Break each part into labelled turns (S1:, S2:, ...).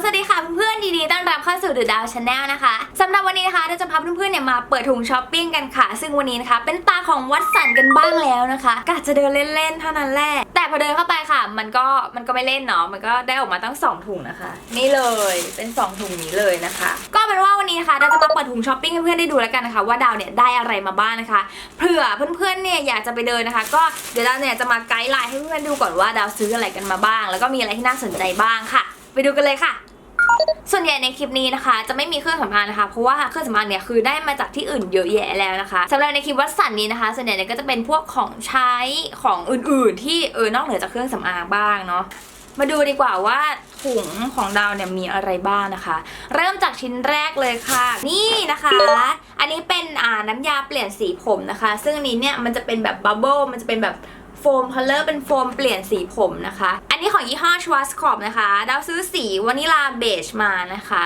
S1: สวัสดีค่ะเพื่อนๆดีๆต้อนรับเข้าสู่ดูดาวชาแนลนะคะสำหรับวันนี้นะคะเราจะพาเพื่อนๆเนี่ยมาเปิดถุงช้อปปิ้งกันค่ะ ซึ่งวันนี้นะคะเป็นตาของวัดสันกันบ้างแล้วนะคะกะจะเดินเล่นๆเท่านั้นแหละแต่พอเดินเข้าไปค่ะ มันก็มันก็ไม่เล่นเนาะมันก็ได้ออกมาตั้งสองถุงนะคะ นี่เลยเป็นสองถุงนี้เลยนะคะ ก็เป็นว่าวันนี้นะคะเราจะมาเปิดถุงช้อปปิ้งให้เพื่อนได้ดูแล้วกันนะคะว่าดาวเนี่ยได้อะไรมาบ้างนะคะเผื่อเพื่อนๆเนี่ยอยากจะไปเดินนะคะ ก็เดี๋ยวดาวเนี่ยจะมาไกด์ไลน์ให้เพื่อนๆดูก่อนว่าดาวซื้ออะไรกันมาบ้าง แล้วก็มีอะไรที่น่าสนใจบ้างค่ะ ไปดูกันเลยค่ะ ส่วนใหญ่ในคลิปนี้นะคะ จะไม่มีเครื่องสำอางนะคะ เพราะว่าเครื่องสำอางเนี่ยคือได้มาจากที่อื่นเยอะแยะแล้วนะคะสำหรับในคลิปวัดสันนี้นะคะ ส่วนใหญ่เนี่ยก็จะเป็นพวกของใช้ของอื่นๆ ที่เออนอกเหนือจากเครื่องสำอางบ้างเนาะมาดูดีกว่าว่าถุงของดาวเนี่ยมีอะไรบ้างนะคะ เริ่มจากชิ้นแรกเลยค่ะ นี่นะคะ อันนี้เป็นอ่าน้ำยาเปลี่ยนสีผมนะคะ ซึ่งนี้เนี่ยมันจะเป็นแบบบับเบิ้ลมันจะเป็นแบบ โฟมคัลเลอร์เป็นโฟมเปลี่ยนสีผมนะคะ อันนี้ของยี่ห้อชวัสคอปนะคะดาวซื้อสีวานิลาเบจมานะคะ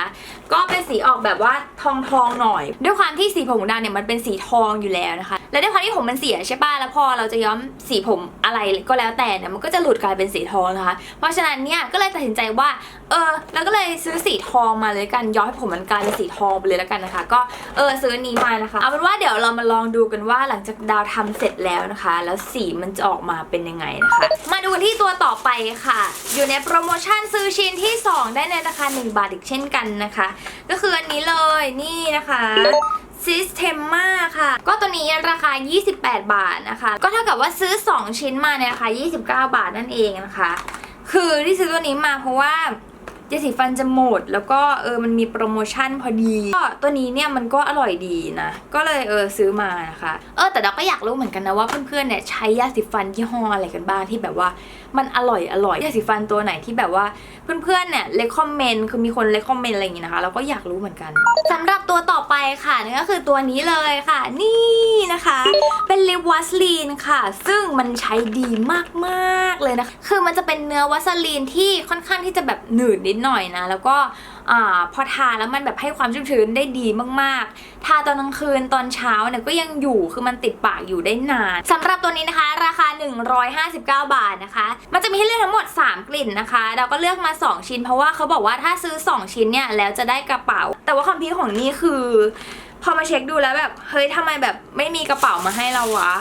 S1: ก็เป็นสีออกแบบว่าทองทองๆหน่อย ด้วยความที่สีผมของดาวเนี่ยมันเป็นสีทองอยู่แล้วนะคะ และด้วยความที่ผมมันเสียใช่ป่ะแล้วพอเราจะย้อมสีผมอะไรก็แล้วแต่เนี่ยมันก็จะหลุดกลายเป็นสีทองนะคะ เพราะฉะนั้นเนี่ยก็เลยตัดสินใจว่าเออแล้วก็เลยซื้อสีทองมาเลยกันย้อมให้ผมมันกลายเป็นสีทองไปเลยแล้วกันนะคะ ก็เออซื้อนนี้มานะคะเอาเป็นว่าเดี๋ยวเรามาลองดูกันว่าหลังจากดาวทำเสร็จแล้วนะคะ แล้วสีมันจะออกมาเป็นยังไงนะคะ มาดูกันที่ตัวต่อไปค่ะ อยู่ในโปรโมชั่นซื้อชิ้นที่ 2 ได้ในราคา 1 บาทอีกเช่นกันนะคะ ก็คืออันนี้เลยนี่นะคะ Systema ค่ะ ก็ตัวนี้ราคา 28 บาทนะคะ ก็เท่ากับว่าซื้อ 2 ชิ้นมาในราคา 29 บาทนั่นเองนะคะ คือที่ซื้อตัวนี้มาเพราะว่า ยาสีฟันจะหมด แล้วก็เออมันมีโปรโมชั่นพอดีก็ตัวนี้เนี่ยมันก็อร่อยดีนะ ก็เลยเออซื้อมานะคะเออแต่เราก็อยากรู้เหมือนกันนะว่าเพื่อนๆเนี่ยใช้ยาสีฟันยี่ห้ออะไรกันบ้างที่แบบว่ามันอร่อยอร่อยยาสีฟันตัวไหนที่แบบว่าเพื่อนๆเนี่ยเลคคอมเมนต์คือมีคนเลคคอมเมนต์อะไรอย่างงี้นะคะเราก็อยากรู้เหมือนกันสำหรับตัวต่อไปค่ะนั่นก็คือตัวนี้เลยค่ะ นี่นะคะ เป็นลิปวัสลีนค่ะ ซึ่งมันใช้ดีมากๆเลยนะคะคือมันจะเป็นเนื้อวัสลีนที่ค่อนข้างที่จะแบบหนืดนิดหน่อยนะ แล้วก็พอทาแล้วมันแบบให้ความชุ่มชื้นได้ดีมากๆ ทาตอนกลางคืนตอนเช้าเนี่ยก็ยังอยู่คือมันติดปากอยู่ได้นานสำหรับตัวนี้นะคะ ราคา 159 บาทนะคะ มันจะมีให้เลือกทั้งหมด 3 กลิ่นนะคะ เราก็เลือกมา 2 ชิ้น เพราะว่าเขาบอกว่าถ้าซื้อ 2 ชิ้นเนี่ยแล้วจะได้กระเป๋า แต่ว่าคอมพิวของนี่คือ พอมาเช็คดูแล้วแบบเฮ้ยทำไมแบบไม่มีกระเป๋ามาให้เราวะ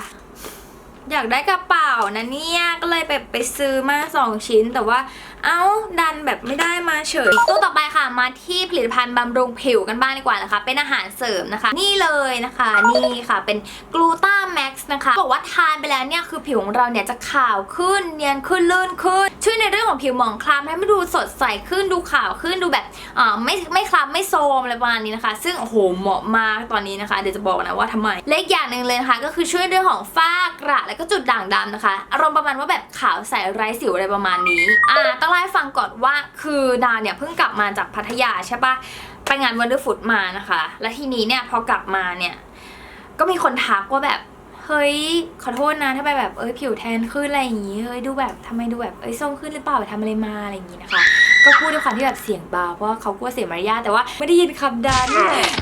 S1: อยากได้กระเป๋านะเนี่ยก็เลยแบบไปซื้อมาสองชิ้น แต่ว่า เอ้าดันแบบไม่ได้มาเฉยตัวต่อไปค่ะมาที่ผลิตภัณฑ์บำรุงผิวกันบ้างดีกว่านะคะ เป็นอาหารเสริมนะคะ นี่เลยนะคะนี่ค่ะเป็นกลูตาแม็กซ์นะคะบอกว่าทานไปแล้วเนี่ยคือผิวของเราเนี่ยจะขาวขึ้นเนียนขึ้นลื่นขึ้น ช่วยในเรื่องของผิวหมองคล้ำให้มันดูสดใสขึ้นดูขาวขึ้นดูแบบอ่าไม่ไม่คล้ำไม่โทรมอะไรประมาณนี้นะคะ ซึ่งโอ้โหเหมาะมากตอนนี้นะคะเดี๋ยวจะบอกนะว่าทำไมเล็กอย่างหนึ่งเลยนะคะก็คือช่วยเรื่องของฝ้ากระแล้วก็จุดด่างดำนะคะอารมณ์ประมาณว่าแบบขาวใสไร้สิวอะไรประมาณนี้อ่าต้องล่าให้ฟังก่อนว่าคือดาเนี่ยเพิ่งกลับมาจากพัทยาใช่ปะไปงานวันเดอร์ฟุตมานะคะ และทีนี้เนี่ยพอกลับมาเนี่ยก็มีคนทักว่าแบบเฮ้ยขอโทษนะถ้าไปแบบเอ้ยผิวแทนขึ้นอะไรอย่างงี้เฮ้ยดูแบบทำไมดูแบบเอ้ยส้มขึ้นหรือเปล่าไปทำอะไรมาอะไรอย่างงี้นะคะ ก็พูดด้วยความที่แบบเสียงเบาเพราะเขากลัวเสียมารยาทแต่ว่าไม่ได้ยินคำดัน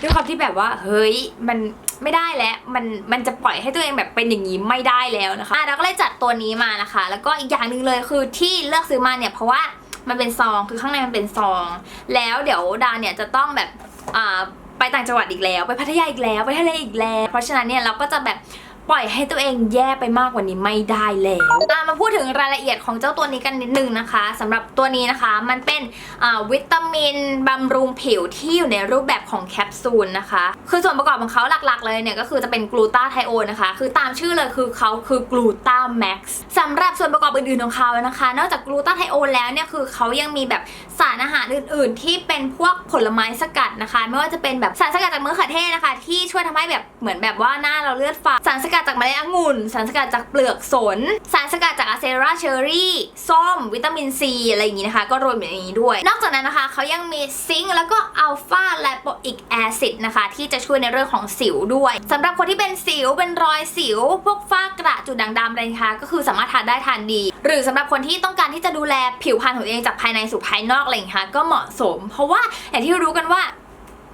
S1: ด้วยความที่แบบว่าเฮ้ยมัน ไม่ได้แล้วมันมันจะปล่อยให้ตัวเองแบบเป็นอย่างนี้ไม่ได้แล้วนะคะอะเราก็เลยจัดตัวนี้มานะคะ แล้วก็อีกอย่างหนึ่งเลยคือที่เลือกซื้อมาเนี่ยเพราะว่ามันเป็นซองคือข้างในมันเป็นซอง แล้วเดี๋ยวดาเนี่ยจะต้องแบบอ่าไปต่างจังหวัดอีกแล้ว ไปพัทยาอีกแล้วไปทะเลอีกแล้ว เพราะฉะนั้นเนี่ยเราก็จะแบบปล่อยให้ตัวเองแย่ไปมากกว่านี้ไม่ได้แล้วอะ มาพูดถึงรายละเอียดของเจ้าตัวนี้กันนิดนึงนะคะสำหรับตัวนี้นะคะมันเป็นวิตามินบำรุงผิวที่อยู่ในรูปแบบของแคปซูลนะคะ คือส่วนประกอบของเขาหลักๆเลยเนี่ยก็คือจะเป็นกลูตาไทโอนนะคะ คือตามชื่อเลยคือเขาคือกลูตาแม็กซ์สำหรับส่วนประกอบอื่นๆของเขานะคะ นอกจากกลูตาไทโอนแล้วเนี่ยคือเขายังมีแบบสารอาหารอื่น ๆ ที่เป็นพวกผลไม้สกัดนะคะ ไม่ว่าจะเป็นแบบสารสกัดจากมะเขือเทศนะคะ ที่ช่วยทำให้แบบเหมือนแบบว่าหน้าเราเลือดฝาดสารสกัดจากเมล็ดองุ่น สารสกัดจากเปลือกสน สารสกัดจากอะเซราเชอรี่ส้มวิตามินซีอะไรอย่างนี้นะคะ ก็รวมอยู่ในนี้ด้วย นอกจากนั้นนะคะเขายังมีซิงค์แล้วก็อัลฟาแลโปอิกแอซิดนะคะ ที่จะช่วยในเรื่องของสิวด้วยสำหรับคนที่เป็นสิวเป็นรอยสิว พวกฝ้ากระจุดด่างดำอะไรนะคะก็คือสามารถทานได้ทานดี หรือสำหรับคนที่ต้องการที่จะดูแลผิวพรรณของตัวเองจากภายในสู่ภายนอกอะไรอย่างเงี้ค่ะก็เหมาะสม เพราะว่าอย่างที่รู้กันว่า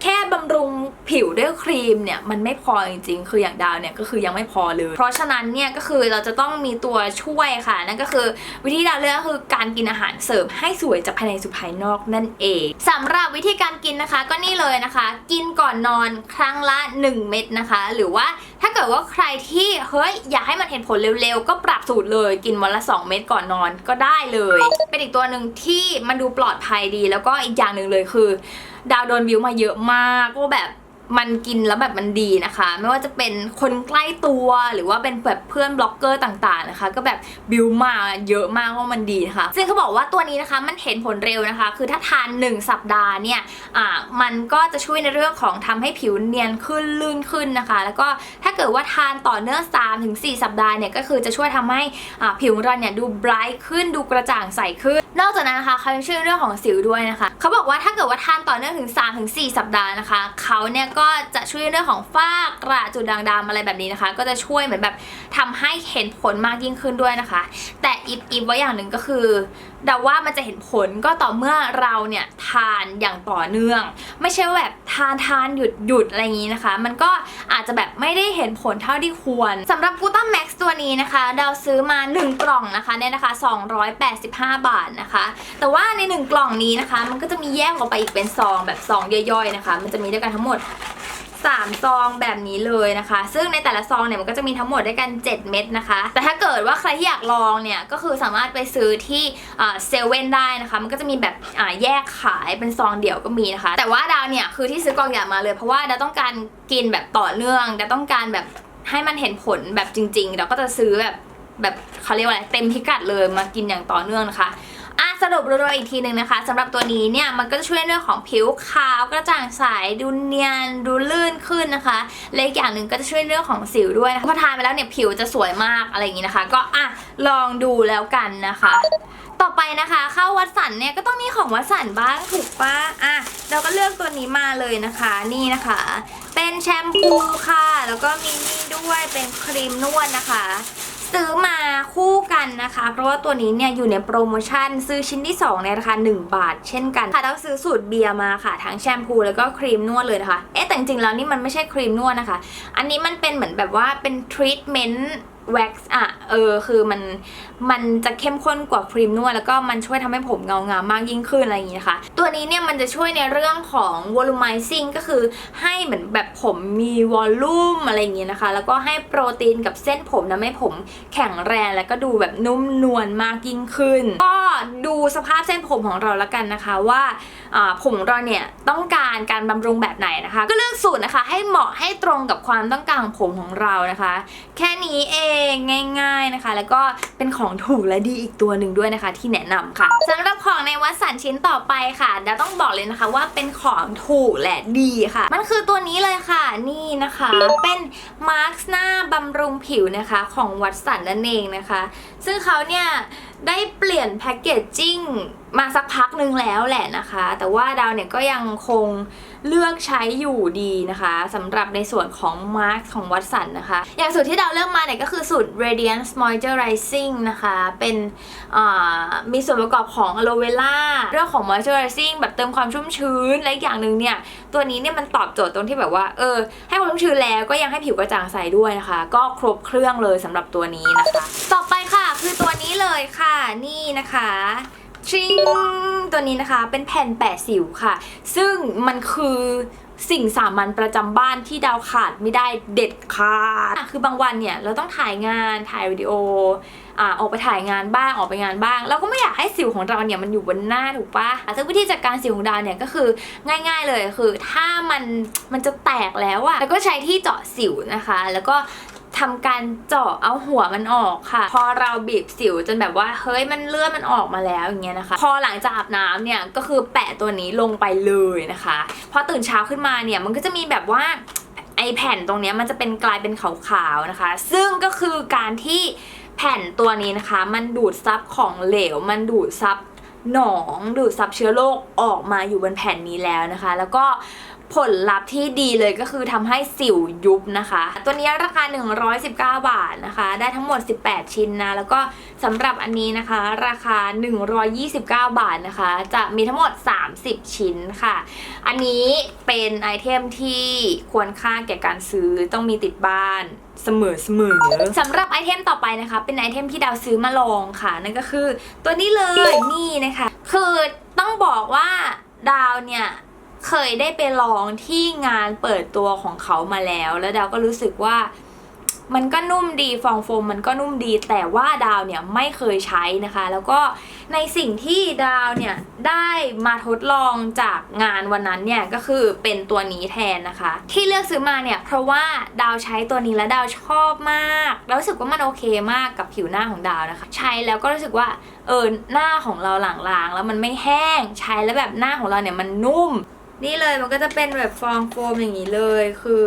S1: แค่บำรุงผิวด้วยครีมเนี่ยมันไม่พอจริงๆ คืออย่างดาวเนี่ยก็คือยังไม่พอเลย เพราะฉะนั้นเนี่ยก็คือเราจะต้องมีตัวช่วยค่ะ นั่นก็คือวิธีดาวเลือกคือการกินอาหารเสริมให้สวยจากภายในสู่ภายนอกนั่นเองสำหรับวิธีการกินนะคะก็นี่เลยนะคะ กินก่อนนอนครั้งละ 1 เม็ดนะคะ หรือว่าถ้าเกิดว่าใครที่เฮ้ยอยากให้มันเห็นผลเร็วๆ ก็ปรับสูตรเลยกินวันละ 2 เม็ดก่อนนอนก็ได้เลย เป็นอีกตัวหนึ่งที่มันดูปลอดภัยดี แล้วก็อีกอย่างหนึ่งเลยคือ ดาวโดนวิวมาเยอะมากว่าแบบมันกินแล้วแบบมันดีนะคะ ไม่ว่าจะเป็นคนใกล้ตัวหรือว่าเป็นแบบเพื่อนบล็อกเกอร์ต่างๆนะคะ ก็แบบบิวมาเยอะมากว่ามันดีนะคะ ซึ่งเขาบอกว่าตัวนี้นะคะมันเห็นผลเร็วนะคะ คือถ้าทาน 1 สัปดาห์เนี่ยอ่ามันก็จะช่วยในเรื่องของทำให้ผิวเนียนขึ้นลื่นขึ้นนะคะ แล้วก็ถ้าเกิดว่าทานต่อเนื่อง3ถึง4สัปดาห์เนี่ยก็คือจะช่วยทำให้อ่าผิวเราเนี่ยดูไบรท์ขึ้นดูกระจ่างใสขึ้น นอกจากนั้นนะคะเขายังช่วยเรื่องของสิวด้วยนะคะเขาบอกว่าถ้าเกิดว่าทานต่อเนื่องถึง 3-4 สัปดาห์นะคะเขาเนี่ยก็จะช่วยเรื่องของฝ้ากระจุดด่างดำอะไรแบบนี้นะคะ ก็จะช่วยเหมือนแบบทำให้เห็นผลมากยิ่งขึ้นด้วยนะคะ แต่อีฟอีฟไว้อย่างหนึ่งก็คือเดาว่ามันจะเห็นผลก็ต่อเมื่อเราเนี่ยทานอย่างต่อเนื่อง ไม่ใช่ว่าแบบานทานหยุดหยุดอะไรอย่างนี้นะคะ มันก็อาจจะแบบไม่ได้เห็นผลเท่าที่ควรสำหรับกูต้าแม็กซ์ตัวนี้นะคะเราซื้อมา 1 กล่องนะคะเนี่ยนะคะ 285 บาทนะคะ แต่ว่าใน 1 กล่องนี้นะคะ มันก็จะมีแยกออกไปอีกเป็นซองแบบซองย่อยๆนะคะ มันจะมีด้วยกันทั้งหมด 3 ซองแบบนี้เลยนะคะ ซึ่งในแต่ละซองเนี่ยมันก็จะมีทั้งหมดด้วยกัน 7 เม็ดนะคะ แต่ถ้าเกิดว่าใครที่อยากลองเนี่ยก็คือสามารถไปซื้อที่เซเว่นได้นะคะ มันก็จะมีแบบแยกขายเป็นซองเดี่ยวก็มีนะคะ แต่ว่าดาวเนี่ยคือที่ซื้อกล่องใหญ่มาเลย เพราะว่าดาวต้องการกินแบบต่อเนื่องดาวต้องการแบบให้มันเห็นผลแบบจริงๆดาวก็จะซื้อแบบแบบเขาเรียกว่าอะไรเต็มพิกัดเลยมากินอย่างต่อเนื่องนะคะ สรุปรวมๆอีกทีหนึ่งนะคะสำหรับตัวนี้เนี่ยมันก็จะช่วยเรื่องของผิวขาวกระจ่างใสดูเนียนดูลื่นขึ้นนะคะและอีกอย่างหนึ่งก็จะช่วยเรื่องของสิวด้วยพอทานไปแล้วเนี่ยผิวจะสวยมากอะไรอย่างนี้นะคะ ก็อะลองดูแล้วกันนะคะ ต่อไปนะคะเข้าวัดสันเนี่ยก็ต้องมีของวัดสันบ้างถูกปะอะเราก็เลือกตัวนี้มาเลยนะคะนี่นะคะ เป็นแชมพูค่ะ แล้วก็มีนี่ด้วยเป็นครีมนวดนะคะ ซื้อมาคู่กันนะคะ เพราะว่าตัวนี้เนี่ยอยู่ในโปรโมชั่นซื้อชิ้นที่ 2 ในราคา 1 บาท เช่นกันค่ะต้องซื้อสูตรเบียร์มาค่ะ ทั้งแชมพูแล้วก็ครีมนวดเลยนะคะ เอ๊ะแต่จริงๆแล้วนี่มันไม่ใช่ครีมนวดนะคะ อันนี้มันเป็นเหมือนแบบว่าเป็นทรีทเมนต์ แว็กซ์อะเออคือมันมันจะเข้มข้นกว่าครีมนวดแล้วก็มันช่วยทำให้ผมเงางามมากยิ่งขึ้นอะไรอย่างนี้นะคะ ตัวนี้เนี่ยมันจะช่วยในเรื่องของ volumizing ก็คือให้เหมือนแบบผมมีวอลลุ่มอะไรอย่างนี้นะคะ แล้วก็ให้โปรตีนกับเส้นผมทำให้ผมแข็งแรงแล้วก็ดูแบบนุ่มนวลมากยิ่งขึ้น ก็ดูสภาพเส้นผมของเราแล้วกันนะคะว่า ผมเราเนี่ยต้องการการบำรุงแบบไหนนะคะ ก็เลือกสูตรนะคะ ให้เหมาะให้ตรงกับความต้องการของผมของเรานะคะ แค่นี้เองง่าย ๆนะคะ แล้วก็เป็นของถูกและดีอีกตัวหนึ่งด้วยนะคะ ที่แนะนำค่ะสำหรับของในวัสันชิ้นต่อไปค่ะเดาต้องบอกเลยนะคะว่าเป็นของถูกและดีค่ะ มันคือตัวนี้เลยค่ะนี่นะคะ เป็นมาร์คหน้าบำรุงผิวนะคะ ของวัสันนั่นเองนะคะ ซึ่งเขาเนี่ย ได้เปลี่ยนแพคเกจจิ้งมาสักพักหนึ่งแล้วแหละนะคะ แต่ว่าดาวเนี่ยก็ยังคงเลือกใช้อยู่ดีนะคะสำหรับในส่วนของมาร์คของวัดสันนะคะ อย่างสูตรที่ดาวเลือกมาเนี่ยก็คือสูตร Radiance Moisturizing นะคะ เป็นมีส่วนประกอบของอะโลเวล่าเรื่องของ moisturizing แบบเติมความชุ่มชื้น และอย่างหนึ่งเนี่ย ตัวนี้เนี่ยมันตอบโจทย์ตรงที่แบบว่า เออ ให้ความชุ่มชื้นแล้วก็ยังให้ผิวกระจ่างใสด้วยนะคะ ก็ครบเครื่องเลยสำหรับตัวนี้นะคะ ต่อไป เลยค่ะ นี่นะคะชิงตัวนี้นะคะ เป็นแผ่นแปะสิวค่ะ ซึ่งมันคือสิ่งสามัญประจำบ้านที่ดาวขาดไม่ได้เด็ดขาด คือบางวันเนี่ยเราต้องถ่ายงานถ่ายวิดีโออ่าออกไปถ่ายงานบ้างออกไปงานบ้าง เราก็ไม่อยากให้สิวของเราเนี่ยมันอยู่บนหน้าถูกปะซึ่งวิธีจัดการสิวของดาวเนี่ยก็คือง่าย ๆเลยคือ ถ้ามันมันจะแตกแล้วอะแล้วก็ใช้ที่เจาะสิวนะคะ แล้วก็ ทำการเจาะเอาหัวมันออกค่ะ พอเราบีบสิวจนแบบว่าเฮ้ยมันเลือดมันออกมาแล้วอย่างเงี้ยนะคะ พอหลังจากอาบน้ำเนี่ยก็คือแปะตัวนี้ลงไปเลยนะคะ พอตื่นเช้าขึ้นมาเนี่ยมันก็จะมีแบบว่าไอแผ่นตรงเนี้ยมันจะเป็นกลายเป็นขาวๆนะคะ ซึ่งก็คือการที่แผ่นตัวนี้นะคะ มันดูดซับของเหลว มันดูดซับหนองดูดซับเชื้อโรคออกมาอยู่บนแผ่นนี้แล้วนะคะ แล้วก็ ผลลัพธ์ที่ดีเลยก็คือทำให้สิวยุบนะคะ ตัวนี้ราคา 119 บาทนะคะ ได้ทั้งหมด 18 ชิ้นนะ แล้วก็สำหรับอันนี้นะคะ ราคา 129 บาทนะคะ จะมีทั้งหมด 30 ชิ้นค่ะ อันนี้เป็นไอเทมที่ควรค่าแก่การซื้อต้องมีติดบ้านเสมอเสมอสำหรับไอเทมต่อไปนะคะ เป็นไอเทมที่ดาวซื้อมาลองค่ะ นั่นก็คือตัวนี้เลยนี่นะคะ คือต้องบอกว่าดาวเนี่ย เคยได้ไปลองที่งานเปิดตัวของเขามาแล้ว แล้วดาวก็รู้สึกว่ามันก็นุ่มดีฟองโฟมมันก็นุ่มดี แต่ว่าดาวเนี่ยไม่เคยใช้นะคะ แล้วก็ในสิ่งที่ดาวเนี่ยได้มาทดลองจากงานวันนั้นเนี่ยก็คือเป็นตัวนี้แทนนะคะ ที่เลือกซื้อมาเนี่ยเพราะว่าดาวใช้ตัวนี้แล้วดาวชอบมากแล้วรู้สึกว่ามันโอเคมากกับผิวหน้าของดาวนะคะ ใช้แล้วก็รู้สึกว่าเออหน้าของเราหลางๆแล้วมันไม่แห้งใช้แล้วแบบหน้าของเราเนี่ยมันนุ่ม นี่เลยมันก็จะเป็นแบบฟองโฟมอย่างนี้เลยคือ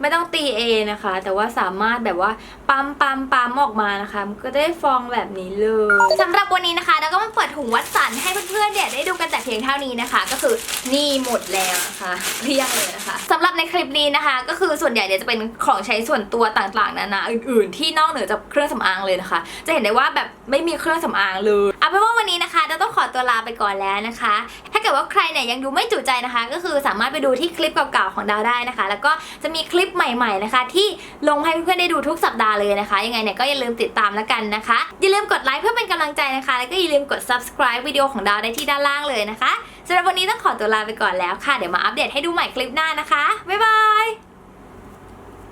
S1: ไม่ต้องตีเอนะคะ แต่ว่าสามารถแบบว่าปั๊มปั๊มปั๊มออกมานะคะมันก็ได้ฟองแบบนี้เลยสำหรับวันนี้นะคะแล้วก็มาเปิดถุงวัดสันให้เพื่อนๆเนี่ยได้ดูกันแต่เพียงเท่านี้นะคะ ก็คือนี่หมดแล้วนะคะเรียงเลยนะคะสำหรับในคลิปนี้นะคะ ก็คือส่วนใหญ่เนี่ยจะเป็นของใช้ส่วนตัวต่างๆนานาอื่น ๆ ที่นอกเหนือจากเครื่องสำอางเลยนะคะ จะเห็นได้ว่าแบบไม่มีเครื่องสำอางเลยเอาเป็นว่าวันนี้นะคะเราต้องขอตัวลาไปก่อนแล้วนะคะ กิดว่าใครเนี่ยยังดูไม่จุใจนะคะ ก็คือสามารถไปดูที่คลิปเก่าๆของดาวได้นะคะ แล้วก็จะมีคลิปใหม่ๆนะคะ ที่ลงให้เพื่อนๆได้ดูทุกสัปดาห์เลยนะคะ ยังไงเนี่ยก็อย่าลืมติดตามแล้วกันนะคะ อย่าลืมกดไลค์เพื่อเป็นกำลังใจนะคะ แล้วก็อย่าลืมกด subscribe วิดีโอของดาวได้ที่ด้านล่างเลยนะคะสำหรับวันนี้ต้องขอตัวลาไปก่อนแล้วค่ะ เดี๋ยวมาอัปเดตให้ดูใหม่คลิปหน้านะคะบ๊ายบาย